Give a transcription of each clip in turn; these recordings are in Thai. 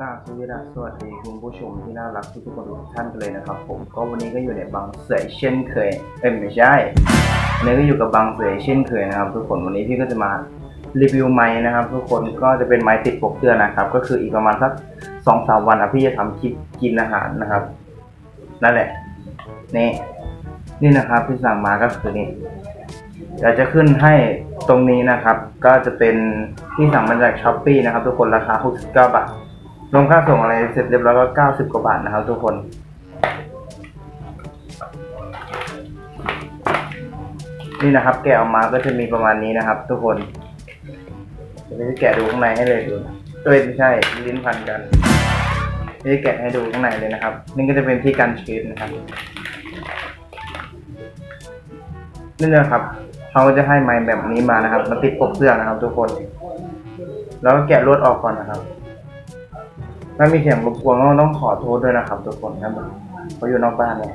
กราบสวัสดีสวัสดีคุณผู้ชมที่น่ารักทุกๆคนทุกท่านกันเลยนะครับ ผมก็วันนี้ก็อยู่ในบางเสยเช่นเคยเอ้ยไม่ใช่วันนี้ก็อยู่กับบางเสยเช่นเคยนะครับ ทุกคนวันนี้พี่ก็จะมารีวิวไม้นะครับ ทุกคนก็จะเป็นไม้ติดปกเสื้อนะครับ ก็คืออีกประมาณสักสองสามวันนะพี่จะทำคลิปกินอาหารนะครับ นั่นแหละนี่นี่นะครับที่สั่งมาก็คือนี่เดี๋ยวจะขึ้นให้ตรงนี้นะครับ ก็จะเป็นที่สั่งมาจากช้อปปีนะครับ ทุกคนราคา69บาท รวมค่าส่งอะไรเสร็จเรียบร้อยก็90กว่าบาทนะครับทุกคนนี่นะครับ แกะออกมาก็จะมีประมาณนี้นะครับ ทุกคนเดี๋ยวจะแกะดูข้างในให้เลยดูเอ้ยไม่ใช่ลิ้นพันกันนี่แกะให้ดูข้างในเลยนะครับ นี่ก็จะเป็นที่กันชื้นนะครับนี่นะครับเขาจะให้ไม้แบบนี้มานะครับมาติดปกเสื้อนะครับ ทุกคน แล้วก็แกะลวดออกก่อนนะครับ ถ้ามีเสียงรบกวนก็ต้องขอโทษด้วยนะครับทุกคนครับเขาอยู่นอกบ้านเนี่ย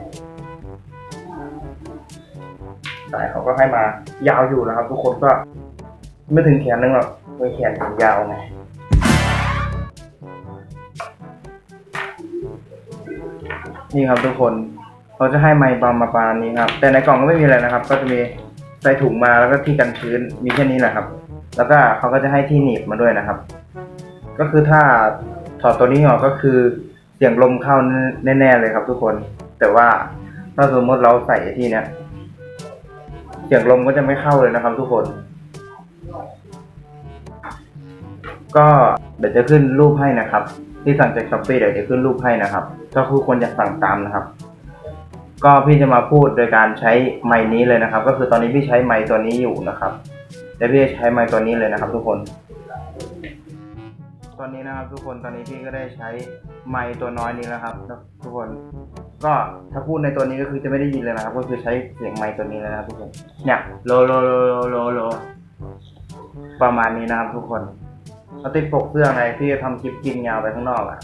สายเขาก็ให้มายาวอยู่นะครับ ทุกคนก็ ไม่ถึงแขนนึงหรอกไว้แขนผมยาวไงนี่ครับทุกคนเขาจะให้ไม้บางมาปาณนี้ครับ แต่ในกล่องก็ไม่มีอะไรนะครับ ก็จะมีใส่ถุงมาแล้วก็ที่กันชื้นมีแค่นี้แหละครับ แล้วก็เขาก็จะให้ที่หนีบมาด้วยนะครับ ก็คือถ้า ถอดตัวนี้ออกก็คือเสียงลมเข้าแน่ๆเลยครับทุกคน แต่ว่าถ้าสมมติเราใส่ที่เนี้ยเสียงลมก็จะไม่เข้าเลยนะครับทุกคน ก็เดี๋ยวจะขึ้นรูปให้นะครับ ที่สั่งจากช้อปปี้เดี๋ยวจะขึ้นรูปให้นะครับ ถ้าทุกคนอยากสั่งตามนะครับ ก็พี่จะมาพูดโดยการใช้ไม้นี้เลยนะครับ ก็คือตอนนี้พี่ใช้ไม้ตัวนี้อยู่นะครับ และพี่จะใช้ไม้ตัวนี้เลยนะครับ ทุกคน ตอนนี้นะครับ ทุกคนตอนนี้พี่ก็ได้ใช้ไม้ตัวน้อยนี้แล้วครับ ทุกคน ก็ถ้าพูดในตัวนี้ก็คือจะไม่ได้ยินเลยนะครับ ก็คือใช้เสียงไม้ตัวนี้เลยนะครับทุกคนเนี่ยโลโลโลโลโลโลประมาณนี้นะครับ ทุกคนเอาติดปกเสื้อไงพี่จะทำคลิปกินยาวไปข้างนอกอะ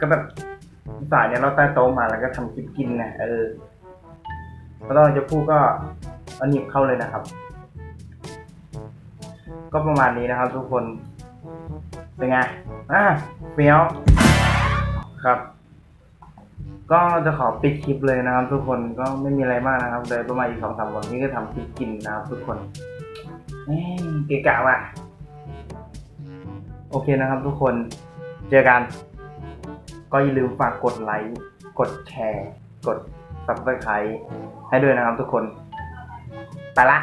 ก็แบบสายเนี่ยเราใต้โต๊ะมาแล้วก็ทำคลิปกินไงเออแล้วตอนจะพูดก็เอาหนีบเข้าเลยนะครับ ก็ประมาณนี้นะครับ ทุกคน เป็นไงอะเฟี้ยวครับ ก็จะขอปิดคลิปเลยนะครับ ทุกคนก็ไม่มีอะไรมากนะครับเลยประมาณอีกสองสามวันนี้ก็ทำคลิปกินนะครับ ทุกคนเอ้ยเกะกะว่ะ โอเคนะครับ ทุกคนเจอกัน ก็อย่าลืมฝากกดไลค์กดแชร์ กด subscribe ให้ด้วยนะครับทุกคน ไปละ